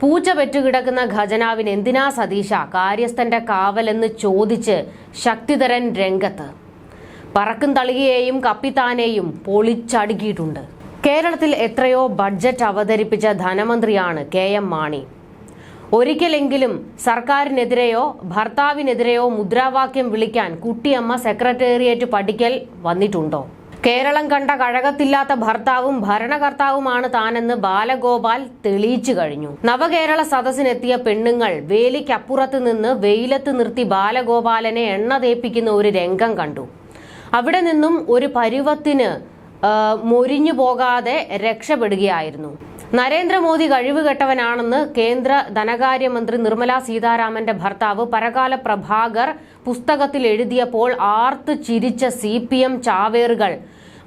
പൂച്ച പെറ്റുകിടക്കുന്ന ഖജനാവിന് എന്തിനാ സതീശ കാര്യസ്ഥന്റെ കാവലെന്ന് ചോദിച്ച് ശക്തിധരൻ രംഗത്ത്? പറക്കും തളികയെയും കപ്പിത്താനെയും പൊളിച്ചടുക്കിയിട്ടുണ്ട്. കേരളത്തിൽ എത്രയോ ബഡ്ജറ്റ് അവതരിപ്പിച്ച ധനമന്ത്രിയാണ് കെ എം മാണി. ഒരിക്കലെങ്കിലും സർക്കാരിനെതിരെയോ ഭർത്താവിനെതിരെയോ മുദ്രാവാക്യം വിളിക്കാൻ കുട്ടിയമ്മ സെക്രട്ടേറിയറ്റ് പഠിക്കൽ വന്നിട്ടുണ്ടോ? കേരളം കണ്ട കഴകത്തില്ലാത്ത ഭർത്താവും ഭരണകർത്താവുമാണ് താനെന്ന് ബാലഗോപാൽ തെളിയിച്ചു കഴിഞ്ഞു. നവകേരള സദസ്സിനെത്തിയ പെണ്ണുങ്ങൾ വേലിക്കപ്പുറത്ത് നിന്ന് വെയിലത്ത് നിർത്തി ബാലഗോപാലനെ എണ്ണ തേപ്പിക്കുന്ന ഒരു രംഗം കണ്ടു. അവിടെ നിന്നും ഒരു പരുവത്തിന് മൊരിഞ്ഞു പോകാതെ രക്ഷപ്പെടുകയായിരുന്നു. നരേന്ദ്രമോദി കഴിവുകെട്ടവനാണെന്ന് കേന്ദ്ര ധനകാര്യമന്ത്രി നിർമ്മല സീതാരാമന്റെ ഭർത്താവ് പരകാല പ്രഭാകർ പുസ്തകത്തിൽ എഴുതിയപ്പോൾ ആർത്ത് ചിരിച്ച സി ചാവേറുകൾ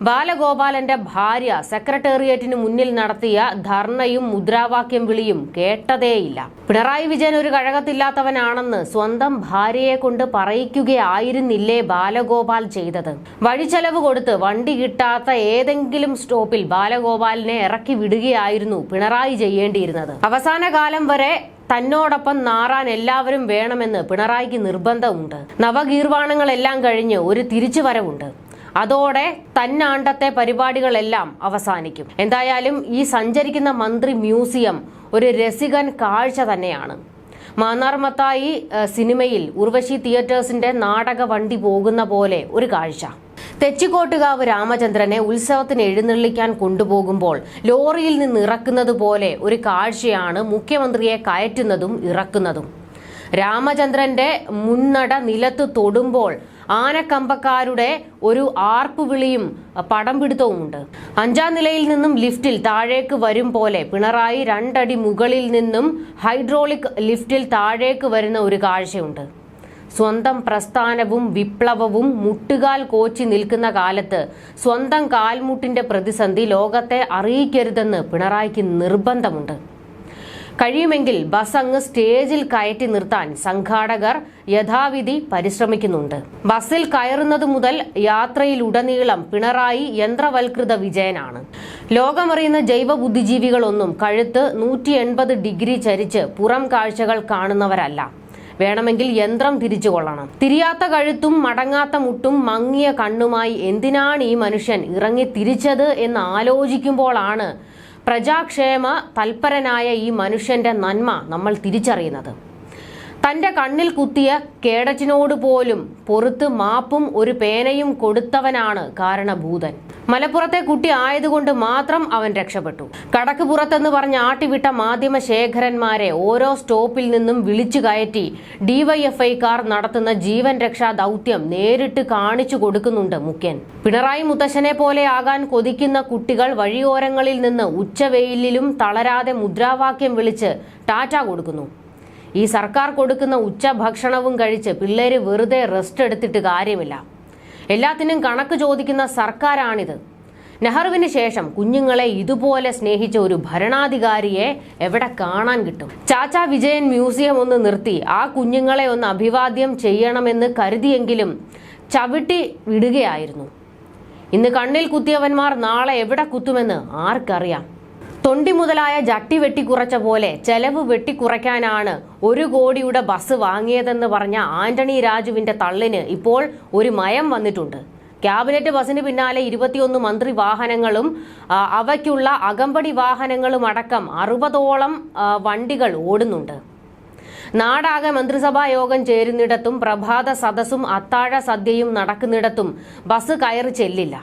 ബാലഗോപാലന്റെ ഭാര്യ സെക്രട്ടേറിയറ്റിന് മുന്നിൽ നടത്തിയ ധർണയും മുദ്രാവാക്യം വിളിയും കേട്ടതേയില്ല. പിണറായി വിജയൻ ഒരു കഴകത്തില്ലാത്തവനാണെന്ന് സ്വന്തം ഭാര്യയെ കൊണ്ട് പറയിക്കുകയായിരുന്നില്ലേ ബാലഗോപാൽ ചെയ്തത്? വഴിച്ചെലവ് കൊടുത്ത് വണ്ടി കിട്ടാത്ത ഏതെങ്കിലും സ്റ്റോപ്പിൽ ബാലഗോപാലിനെ ഇറക്കി വിടുകയായിരുന്നു പിണറായി ചെയ്യേണ്ടിയിരുന്നത്. അവസാന കാലം വരെ തന്നോടൊപ്പം നാറാൻ എല്ലാവരും വേണമെന്ന് പിണറായിക്ക് നിർബന്ധമുണ്ട്. നവഗീർവാണങ്ങളെല്ലാം കഴിഞ്ഞ് ഒരു തിരിച്ചുവരവുണ്ട്. അതോടെ തന്നാണ്ടത്തെ പരിപാടികളെല്ലാം അവസാനിക്കും. എന്തായാലും ഈ സഞ്ചരിക്കുന്ന മന്ത്രി മ്യൂസിയം ഒരു രസികൻ കാഴ്ച തന്നെയാണ്. മാന്നാർ മത്തായി സിനിമയിൽ ഉർവശി തിയേറ്റേഴ്സിന്റെ നാടക വണ്ടി പോകുന്ന പോലെ ഒരു കാഴ്ച. തെച്ചിക്കോട്ടുകാവ് രാമചന്ദ്രനെ ഉത്സവത്തിന് എഴുന്നള്ളിക്കാൻ കൊണ്ടുപോകുമ്പോൾ ലോറിയിൽ നിന്ന് ഇറക്കുന്നത് പോലെ ഒരു കാഴ്ചയാണ് മുഖ്യമന്ത്രിയെ കയറ്റുന്നതും ഇറക്കുന്നതും. രാമചന്ദ്രന്റെ മുന്നട നിലത്ത് തൊടുമ്പോൾ ആനക്കമ്പക്കാരുടെ ഒരു ആർപ്പുവിളിയും പടം പിടുത്തവുമുണ്ട് അഞ്ചാം നിലയിൽ നിന്നും ലിഫ്റ്റിൽ താഴേക്ക് വരും പോലെ പിണറായി രണ്ടടി മുകളിൽ നിന്നും ഹൈഡ്രോളിക് ലിഫ്റ്റിൽ താഴേക്ക് വരുന്ന ഒരു കാഴ്ചയുണ്ട്. സ്വന്തം പ്രസ്ഥാനവും വിപ്ലവവും മുട്ടുകാൽ കോച്ചി നിൽക്കുന്ന കാലത്ത് സ്വന്തം കാൽമുട്ടിന്റെ പ്രതിസന്ധി ലോകത്തെ അറിയിക്കരുതെന്ന് പിണറായിക്ക് നിർബന്ധമുണ്ട്. കഴിയുമെങ്കിൽ ബസ് അങ്ങ് സ്റ്റേജിൽ കയറ്റി നിർത്താൻ സംഘാടകർ യഥാവിധി പരിശ്രമിക്കുന്നുണ്ട്. ബസ്സിൽ കയറുന്നത് മുതൽ യാത്രയിലുടനീളം പിണറായി യന്ത്രവൽകൃത വിജയനാണ്. ലോകമറിയുന്ന ജൈവ ബുദ്ധിജീവികളൊന്നും കഴുത്ത് നൂറ്റി എൺപത് ഡിഗ്രി ചരിച്ച് പുറം കാഴ്ചകൾ കാണുന്നവരല്ല. വേണമെങ്കിൽ യന്ത്രം തിരിച്ചു കൊള്ളണം. തിരിയാത്ത കഴുത്തും മടങ്ങാത്ത മുട്ടും മങ്ങിയ കണ്ണുമായി എന്തിനാണ് ഈ മനുഷ്യൻ ഇറങ്ങി തിരിച്ചത് എന്ന് ആലോചിക്കുമ്പോഴാണ് പ്രജാക്ഷേമ തൽപരനായ ഈ മനുഷ്യന്റെ നന്മ നമ്മൾ തിരിച്ചറിയുന്നത്. തന്റെ കണ്ണിൽ കുത്തിയ കേടച്ചിനോട് പോലും പൊറുത്ത് മാപ്പും ഒരു പേനയും കൊടുത്തവനാണ് കാരണഭൂതൻ. മലപ്പുറത്തെ കുട്ടി ആയതുകൊണ്ട് മാത്രം അവൻ രക്ഷപ്പെട്ടു. കടക്ക് പുറത്തെന്ന് പറഞ്ഞ് ആട്ടിവിട്ട മാധ്യമ ശേഖരന്മാരെ ഓരോ സ്റ്റോപ്പിൽ നിന്നും വിളിച്ചു കയറ്റി ഡിവൈഎഫ്ഐക്കാർ നടത്തുന്ന ജീവൻ രക്ഷാ ദൗത്യം നേരിട്ട് കാണിച്ചു കൊടുക്കുന്നുണ്ട് മുഖ്യൻ. പിണറായി മുത്തശ്ശനെ പോലെ ആകാൻ കൊതിക്കുന്ന കുട്ടികൾ വഴിയോരങ്ങളിൽ നിന്ന് ഉച്ചവെയിലിലും തളരാതെ മുദ്രാവാക്യം വിളിച്ച് ടാറ്റ കൊടുക്കുന്നു. ഈ സർക്കാർ കൊടുക്കുന്ന ഉച്ചഭക്ഷണവും കഴിച്ച് പിള്ളേര് വെറുതെ റെസ്റ്റ് എടുത്തിട്ട് കാര്യമില്ല. എല്ലാത്തിനും കണക്ക് ചോദിക്കുന്ന സർക്കാരാണിത്. നെഹ്റുവിന് ശേഷം കുഞ്ഞുങ്ങളെ ഇതുപോലെ സ്നേഹിച്ച ഒരു ഭരണാധികാരിയെ എവിടെ കാണാൻ കിട്ടും? ചാച്ചാ വിജയൻ മ്യൂസിയം ഒന്ന് നിർത്തി ആ കുഞ്ഞുങ്ങളെ ഒന്ന് അഭിവാദ്യം ചെയ്യണമെന്ന് കരുതിയെങ്കിലും ചവിട്ടി വിടുകയായിരുന്നു. ഇന്ന് കണ്ണിൽ കുത്തിയവന്മാർ നാളെ എവിടെ കുത്തുമെന്ന് ആർക്കറിയാം. തൊണ്ടി മുതലായ ജട്ടി വെട്ടിക്കുറച്ച പോലെ ചെലവ് വെട്ടിക്കുറയ്ക്കാനാണ് ഒരു കോടിയുടെ ബസ് വാങ്ങിയതെന്ന് പറഞ്ഞ ആന്റണി രാജുവിന്റെ തള്ളിന് ഇപ്പോൾ ഒരു മയം വന്നിട്ടുണ്ട്. ക്യാബിനറ്റ് ബസിന് പിന്നാലെ ഇരുപത്തിയൊന്ന് മന്ത്രി വാഹനങ്ങളും അവയ്ക്കുള്ള അകമ്പടി വാഹനങ്ങളും അടക്കം അറുപതോളം വണ്ടികൾ ഓടുന്നുണ്ട്. നാടാകെ മന്ത്രിസഭാ യോഗം ചേരുന്നിടത്തും പ്രഭാത സദസ്സും അത്താഴ സദ്യയും നടക്കുന്നിടത്തും ബസ് കയറി ചെല്ലില്ല.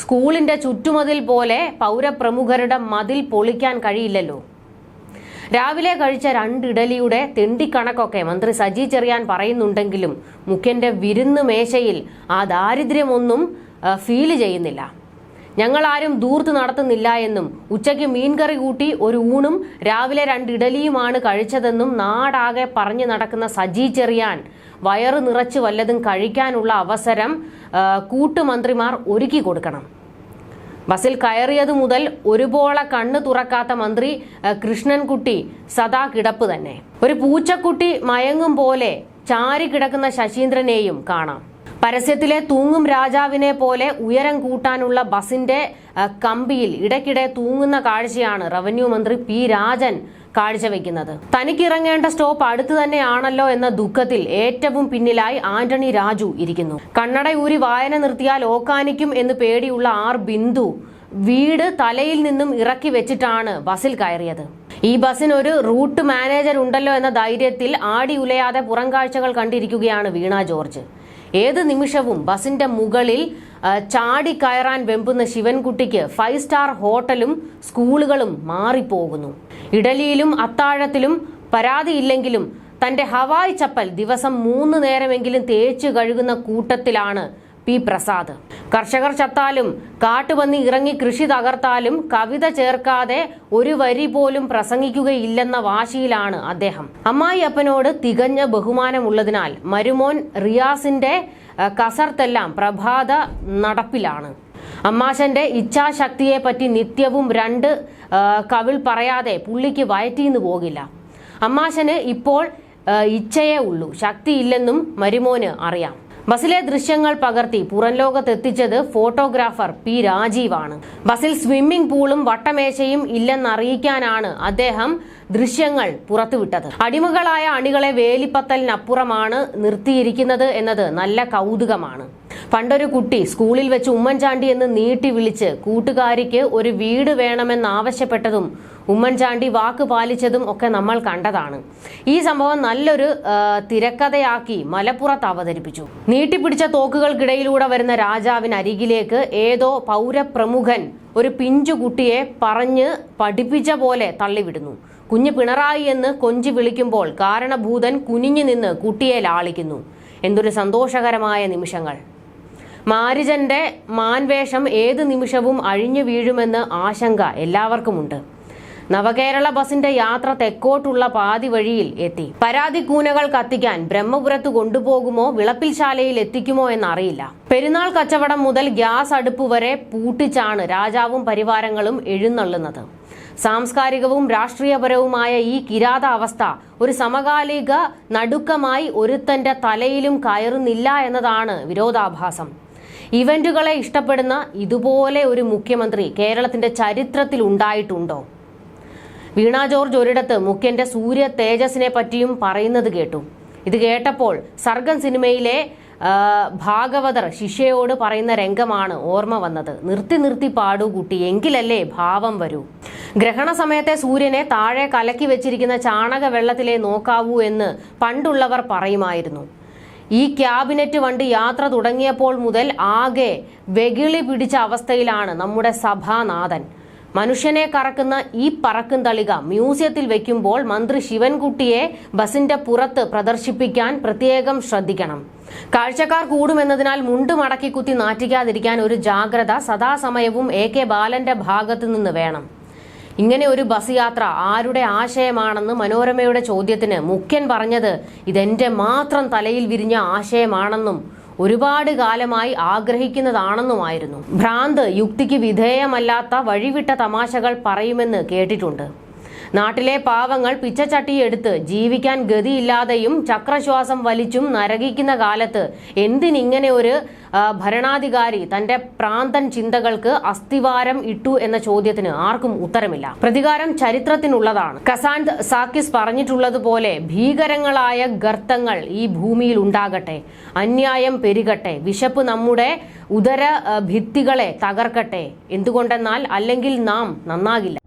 സ്കൂളിന്റെ ചുറ്റുമതിൽ പോലെ പൗരപ്രമുഖരുടെ മതിൽ പൊളിക്കാൻ കഴിയില്ലല്ലോ. രാവിലെ കഴിച്ച രണ്ട് ഇഡലിയുടെ തെണ്ടിക്കണക്കൊക്കെ മന്ത്രി സജി ചെറിയാൻ പറയുന്നുണ്ടെങ്കിലും മുഖ്യന്റെ വിരുന്ന് മേശയിൽ ആ ദാരിദ്ര്യമൊന്നും ഫീൽ ചെയ്യുന്നില്ല. ഞങ്ങളാരും ദൂർത്ത് നടത്തുന്നില്ല എന്നും ഉച്ചയ്ക്ക് മീൻകറി കൂട്ടി ഒരു ഊണും രാവിലെ രണ്ട് ഇഡലിയുമാണ് കഴിച്ചതെന്നും നാടാകെ പറഞ്ഞു നടക്കുന്ന സജി ചെറിയാൻ വയറ് നിറച്ച് വല്ലതും കഴിക്കാനുള്ള അവസരം കൂട്ടുമന്ത്രിമാർ ഒരുക്കി കൊടുക്കണം. ബസ്സിൽ കയറിയതു മുതൽ ഒരുപോള കണ്ണ് തുറക്കാത്ത മന്ത്രി കൃഷ്ണൻകുട്ടി സദാ കിടപ്പ് തന്നെ. ഒരു പൂച്ചക്കുട്ടി മയങ്ങും പോലെ ചാരി കിടക്കുന്ന ശശീന്ദ്രനെയും കാണാം. പരസ്യത്തിലെ തൂങ്ങും രാജാവിനെ പോലെ ഉയരം കൂട്ടാനുള്ള ബസിന്റെ കമ്പിയിൽ ഇടയ്ക്കിടെ തൂങ്ങുന്ന കാഴ്ചയാണ് റവന്യൂ മന്ത്രി പി രാജൻ കാഴ്ചവെക്കുന്നത് തനിക്കിറങ്ങേണ്ട സ്റ്റോപ്പ് അടുത്ത് തന്നെയാണല്ലോ എന്ന ദുഃഖത്തിൽ ഏറ്റവും പിന്നിലായി ആന്റണി രാജു ഇരിക്കുന്നു. കണ്ണട ഊരി വായന നിർത്തിയാൽ ഓക്കാനിക്കും എന്ന് പേടിയുള്ള ആർ ബിന്ദു വീട് തലയിൽ നിന്നും ഇറക്കി വെച്ചിട്ടാണ് ബസ്സിൽ കയറിയത്. ഈ ബസ്സിന് ഒരു റൂട്ട് മാനേജർ ഉണ്ടല്ലോ എന്ന ധൈര്യത്തിൽ ആടി ഉലയാതെ പുറം കാഴ്ചകൾ കണ്ടിരിക്കുകയാണ് വീണ ജോർജ്. ഏത് നിമിഷവും ബസിന്റെ മുകളിൽ ചാടി കയറാൻ വെമ്പുന്ന ശിവൻകുട്ടിക്ക് ഫൈവ് സ്റ്റാർ ഹോട്ടലും സ്കൂളുകളും മാറിപ്പോകുന്നു. ഇഡലിയിലും അത്താഴത്തിലും പരാതിയില്ലെങ്കിലും തന്റെ ഹവായ് ചപ്പൽ ദിവസം മൂന്ന് നേരമെങ്കിലും തേച്ചു കഴുകുന്ന കൂട്ടത്തിലാണ് പി പ്രസാദ്. കർഷകർ ചത്താലും കാട്ടുപന്നി ഇറങ്ങി കൃഷി തകർത്താലും കവിത ചേർക്കാതെ ഒരു വരി പോലും പ്രസംഗിക്കുകയില്ലെന്ന വാശിയിലാണ് അദ്ദേഹം. അമ്മായി അപ്പനോട് തികഞ്ഞ ബഹുമാനമുള്ളതിനാൽ മരുമോൻ റിയാസിന്റെ കസർത്തെല്ലാം പ്രഭാത നടപ്പിലാണ്. അമ്മാശന്റെ ഇച്ഛാശക്തിയെ പറ്റി നിത്യവും രണ്ട് കവിൾ പറയാതെ പുള്ളിക്ക് വയറ്റിന്ന് പോകില്ല. അമ്മാശന് ഇപ്പോൾ ഇച്ഛയേ ഉള്ളൂ. ശക്തിയില്ലെന്നും മരുമോന് അറിയാം. ബസ്സിലെ ദൃശ്യങ്ങൾ പകർത്തി പുറം ലോകത്തെത്തിച്ചത് ഫോട്ടോഗ്രാഫർ പി രാജീവാണ്. ബസ്സിൽ സ്വിമ്മിംഗ് പൂളും വട്ടമേശയും ഇല്ലെന്നറിയിക്കാനാണ് അദ്ദേഹം ദൃശ്യങ്ങൾ പുറത്തുവിട്ടത്. അടിമകളായ അണികളെ വേലിപ്പത്തലിനപ്പുറമാണ് നിർത്തിയിരിക്കുന്നത് എന്നത് നല്ല കൗതുകമാണ്. പണ്ടൊരു കുട്ടി സ്കൂളിൽ വെച്ച് ഉമ്മൻചാണ്ടി എന്ന് നീട്ടി വിളിച്ച് കൂട്ടുകാരിക്ക് ഒരു വീട് വേണമെന്നാവശ്യപ്പെട്ടതും ഉമ്മൻചാണ്ടി വാക്ക് പാലിച്ചതും ഒക്കെ നമ്മൾ കണ്ടതാണ്. ഈ സംഭവം നല്ലൊരു തിരക്കഥയാക്കി മലപ്പുറത്ത് അവതരിപ്പിച്ചു. നീട്ടിപ്പിടിച്ച തോക്കുകൾക്കിടയിലൂടെ വരുന്ന രാജാവിനരികിലേക്ക് ഏതോ പൗരപ്രമുഖൻ ഒരു പിഞ്ചു കുട്ടിയെ പറഞ്ഞ് പഠിപ്പിച്ച പോലെ തള്ളിവിടുന്നു. കുഞ്ഞ് പിണറായി എന്ന് കൊഞ്ചി വിളിക്കുമ്പോൾ കാരണഭൂതൻ കുനിഞ്ഞു നിന്ന് കുട്ടിയെ ലാളിക്കുന്നു. എന്തൊരു സന്തോഷകരമായ നിമിഷങ്ങൾ. മാരിജന്റെ മാൻവേഷം ഏത് നിമിഷവും അഴിഞ്ഞു വീഴുമെന്ന് ആശങ്ക എല്ലാവർക്കുമുണ്ട്. നവകേരള ബസിന്റെ യാത്ര തെക്കോട്ടുള്ള പാതി വഴിയിൽ എത്തി. പരാതി കൂനകൾ കത്തിക്കാൻ ബ്രഹ്മപുരത്ത് കൊണ്ടുപോകുമോ വിളപ്പിൽശാലയിൽ എത്തിക്കുമോ എന്നറിയില്ല. പെരുന്നാൾ കച്ചവടം മുതൽ ഗ്യാസ് അടുപ്പ് വരെ പൂട്ടിച്ചാണ് രാജാവും പരിവാരങ്ങളും എഴുന്നള്ളുന്നത്. സാംസ്കാരികവും രാഷ്ട്രീയപരവുമായ ഈ കിരാത അവസ്ഥ ഒരു സമകാലിക നടുക്കമായി ഒരുത്തന്റെ തലയിലും കയറുന്നില്ല എന്നതാണ് വിരോധാഭാസം. ഇവന്റുകളെ ഇഷ്ടപ്പെടുന്ന ഇതുപോലെ ഒരു മുഖ്യമന്ത്രി കേരളത്തിന്റെ ചരിത്രത്തിൽ ഉണ്ടായിട്ടുണ്ടോ? വീണ ജോർജ് ഒരിടത്ത് മുഖ്യന്റെ സൂര്യ തേജസിനെ പറ്റിയും പറയുന്നത് കേട്ടു. ഇത് കേട്ടപ്പോൾ സർഗം സിനിമയിലെ ഭാഗവതർ ശിഷ്യയോട് പറയുന്ന രംഗമാണ് ഓർമ്മ വന്നത്. നിർത്തി നിർത്തി പാടൂ കുട്ടി എങ്കിലല്ലേ ഭാവം വരൂ. ഗ്രഹണ സമയത്തെ സൂര്യനെ താഴെ കലക്കി വെച്ചിരിക്കുന്ന ചാണക വെള്ളത്തിലേ നോക്കാവൂ എന്ന് പണ്ടുള്ളവർ പറയുമായിരുന്നു. ഈ ക്യാബിനറ്റ് വണ്ടി യാത്ര തുടങ്ങിയപ്പോൾ മുതൽ ആകെ വെകിളി പിടിച്ച അവസ്ഥയിലാണ് നമ്മുടെ സഭാനാഥൻ. മനുഷ്യനെ കറക്കുന്ന ഈ പറക്കും തളിക മ്യൂസിയത്തിൽ വെക്കുമ്പോൾ മന്ത്രി ശിവൻകുട്ടിയെ ബസിന്റെ പുറത്ത് പ്രദർശിപ്പിക്കാൻ പ്രത്യേകം ശ്രദ്ധിക്കണം. കാഴ്ചക്കാർ കൂടുമെന്നതിനാൽ മുണ്ട് മടക്കി കുത്തി നാറ്റിക്കാതിരിക്കാൻ ഒരു ജാഗ്രത സദാസമയവും എ കെ ബാലന്റെ ഭാഗത്തു നിന്ന് വേണം. ഇങ്ങനെ ഒരു ബസ് യാത്ര ആരുടെ ആശയമാണെന്ന് മനോരമയുടെ ചോദ്യത്തിന് മുഖ്യൻ പറഞ്ഞത് ഇതെന്റെ മാത്രം തലയിൽ വിരിഞ്ഞ ആശയമാണെന്നും ഒരുപാട് കാലമായി ആഗ്രഹിക്കുന്നതാണെന്നുമായിരുന്നു. ഭ്രാന്ത് യുക്തിക്ക് വിധേയമല്ലാത്ത വഴിവിട്ട തമാശകൾ പറയുമെന്ന് കേട്ടിട്ടുണ്ട്. നാട്ടിലെ പാവങ്ങൾ പിച്ചച്ചട്ടിയെടുത്ത് ജീവിക്കാൻ ഗതിയില്ലാതെയും ചക്രശ്വാസം വലിച്ചും നരകിക്കുന്ന കാലത്ത് എന്തിനിങ്ങനെ ഒരു ഭരണാധികാരി തന്റെ പ്രാന്തൻ ചിന്തകൾക്ക് അസ്ഥിവാരം ഇട്ടു എന്ന ചോദ്യത്തിന് ആർക്കും ഉത്തരമില്ല. പ്രതികാരം ചരിത്രത്തിനുള്ളതാണ്. കസാൻഡ് സാക്കിസ് പറഞ്ഞിട്ടുള്ളതുപോലെ ഭീകരങ്ങളായ ഗർത്തങ്ങൾ ഈ ഭൂമിയിൽ ഉണ്ടാകട്ടെ അന്യായം പെരുകട്ടെ വിശപ്പ് നമ്മുടെ ഉദര ഭിത്തികളെ തകർക്കട്ടെ എന്തുകൊണ്ടെന്നാൽ അല്ലെങ്കിൽ നാം നന്നാകില്ല.